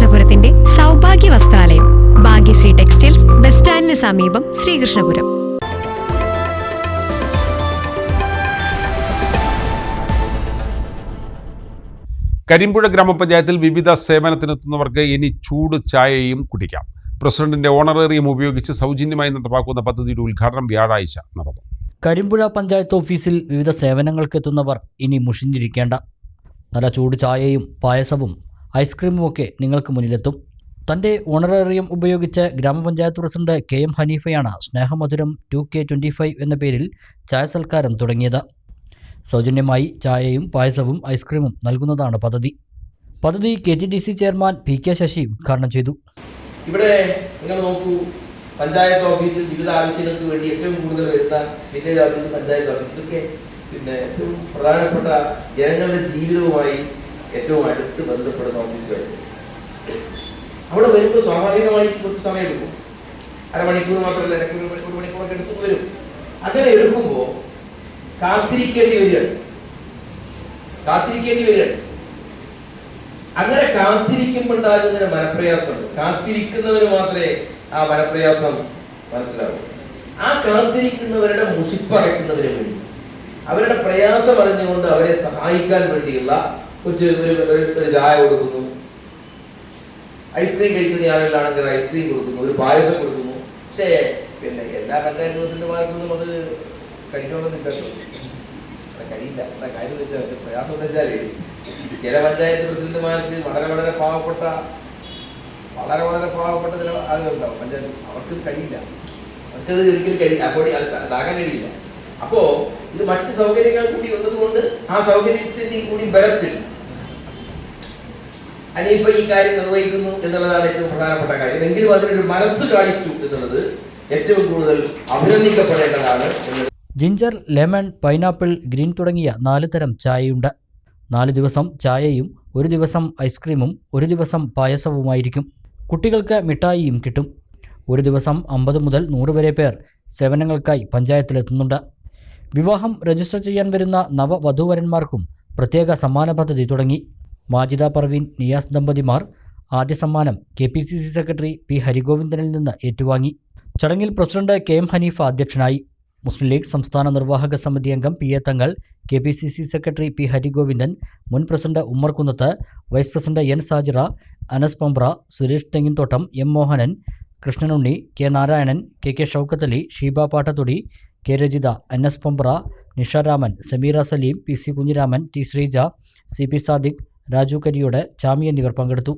ശ്രീകൃഷ്ണപുരത്തിന്റെ Sowbhagya വസ്ത്രാലയം Bhagyashree textiles bus സ്റ്റാൻഡിന് സമീപം ശ്രീകൃഷ്ണപുരം. കരിമ്പുഴ ഗ്രാമപഞ്ചായത്തിൽ വിവിധ സേവനത്തിനെത്തുന്നവർക്ക് ഇനി ചൂട് ചായയും കുടിക്കാം. പ്രസിഡന്റിന്റെ ഓണറേറിയം ഉപയോഗിച്ച് സൗജന്യമായി നടപ്പാക്കുന്ന പദ്ധതിയുടെ ഉദ്ഘാടനം വ്യാഴാഴ്ച നടന്നു. കരിമ്പുഴ പഞ്ചായത്ത് ഓഫീസിൽ വിവിധ സേവനങ്ങൾക്കെത്തുന്നവർ ഇനി മുഷിഞ്ഞിരിക്കേണ്ട. നല്ല ചൂട് ചായയും പായസവും ഐസ്ക്രീമും ഒക്കെ നിങ്ങൾക്ക് മുന്നിലെത്തും. തന്റെ ഓണറേറിയം ഉപയോഗിച്ച് ഗ്രാമപഞ്ചായത്ത് പ്രസിഡന്റ് കെ എം ഹനീഫയാണ് സ്നേഹമധുരം ടു കെ ട്വന്റി ഫൈവ് എന്ന പേരിൽ ചായ സൽക്കാരം തുടങ്ങിയത്. സൗജന്യമായി ചായയും പായസവും ഐസ്ക്രീമും നൽകുന്നതാണ് പദ്ധതി. പദ്ധതി K T D C chairman P K Sasi ഉദ്ഘാടനം ചെയ്തു. ഇവിടെ നിങ്ങൾ നോക്കൂ പഞ്ചായത്ത് ഓഫീസിൽ വിവിധ ആവശ്യങ്ങൾക്ക് വേണ്ടി ഏറ്റവും കൂടുതൽ വരുന്ന വില്ലേജ് ഓഫീസ് പഞ്ചായത്ത് ഓഫീസ്. ഇതൊക്കെ പിന്നെ പ്രധാനപ്പെട്ട ജനങ്ങളുടെ ജീവിതവുമായി ഏറ്റവും അടുത്ത് ബന്ധപ്പെടുന്ന ഓഫീസുകൾ അവിടെ വരുമ്പോൾ സ്വാഭാവികമായി കുറച്ച് സമയം എടുക്കും. അരമണിക്കൂർ മാത്രമല്ല ഒരു മണിക്കൂറൊക്കെ എടുത്തു വരും. അങ്ങനെ എടുക്കുമ്പോൾ കാത്തിരിക്കേണ്ടി വരികയാണ്. കാത്തിരിക്കേണ്ടി വരികയാണ്. അങ്ങനെ കാത്തിരിക്കുമ്പോൾ ഉണ്ടാകുന്നതിന് മനപ്രയാസമുണ്ട്. കാത്തിരിക്കുന്നവന് മാത്രമേ ആ മനപ്രയാസം മനസ്സിലാവൂ. ആ കാത്തിരിക്കുന്നവരുടെ മുഷിപ്പറയ്ക്കുന്നതിന് വേണ്ടി അവരുടെ പ്രയാസം അറിഞ്ഞുകൊണ്ട് അവരെ സഹായിക്കാൻ വേണ്ടിയുള്ള കുറച്ച് ഒരു ചായ കൊടുക്കുന്നു. ഐസ്ക്രീം കഴിക്കുന്ന ആളുകളാണെങ്കിൽ ഐസ്ക്രീം കൊടുക്കുന്നു ഒരു പായസം കൊടുക്കുന്നു. പക്ഷേ പിന്നെ എല്ലാ പഞ്ചായത്ത് പ്രസിഡന്റുമാർക്കൊന്നും അത് കഴിക്കണമെന്നില്ലല്ലോ കഴിയില്ല. നിൽക്കട്ടോ എന്ന് വെച്ചാൽ ചില പഞ്ചായത്ത് പ്രസിഡന്റുമാർക്ക് വളരെ വളരെ പാവപ്പെട്ട വളരെ വളരെ പാവപ്പെട്ട ചില ആളുകളുണ്ടാവും. പഞ്ചായത്ത് അവർക്ക് കഴിയില്ല. അവർക്കത് ഒരിക്കലും കഴിയില്ല. അപ്പോൾ അതാകാൻ കഴിയില്ല. അപ്പോ ഇത് മറ്റ് സൗകര്യങ്ങൾ കൂടി വന്നതുകൊണ്ട് ആ സൗകര്യത്തിന്റെ കൂടി ബലത്തിൽ അനീഫ ഈ കാര്യം നിർവഹിക്കുന്നു എന്നുള്ളതാണ് ഏറ്റവും പ്രധാനപ്പെട്ട കാര്യം. എങ്കിലും അതിനൊരു മനസ്സ് കാണിച്ചു എന്നുള്ളത് ഏറ്റവും കൂടുതൽ അഭിനന്ദിക്കപ്പെടേണ്ടതാണ് ജിഞ്ചർ ലെമൺ പൈനാപ്പിൾ ഗ്രീൻ തുടങ്ങിയ നാല് തരം ചായയുണ്ട്. നാല് ദിവസം ചായയും ഒരു ദിവസം ഐസ്ക്രീമും ഒരു ദിവസം പായസവുമായിരിക്കും. കുട്ടികൾക്ക് മിഠായിയും കിട്ടും. ഒരു ദിവസം അമ്പത് മുതൽ നൂറ് വരെ പേർ സേവനങ്ങൾക്കായി പഞ്ചായത്തിലെത്തുന്നുണ്ട്. വിവാഹം രജിസ്റ്റർ ചെയ്യാൻ വരുന്ന നവവധൂവരന്മാർക്കും പ്രത്യേക സമ്മാന പദ്ധതി തുടങ്ങി. മാജിദ പർവീൻ നിയാസ് ദമ്പതിമാർ ആദ്യ സമ്മാനം K P C C secretary P ഹരിഗോവിന്ദനിൽ നിന്ന് ഏറ്റുവാങ്ങി. ചടങ്ങിൽ പ്രസിഡന്റ് കെ എം ഹനീഫ അധ്യക്ഷനായി. മുസ്ലിം ലീഗ് സംസ്ഥാന നിർവാഹക സമിതി അംഗം P A Thangal K P C C secretary P Harigovindan മുൻ president Ummer Kunnath vice president N Sajira Anas Pampra Suresh Thenginthottam M Mohanan Krishnanunni K Narayanan K K Shoukathali Sheeba Pattathodi K. Rajitha N S. Pampra Nisharaman Sameera Salim P. C. Kunhiraman T. Sreeja C. P. Sadiq Raju Kariyod Chami എന്നിവർ പങ്കെടുത്തു.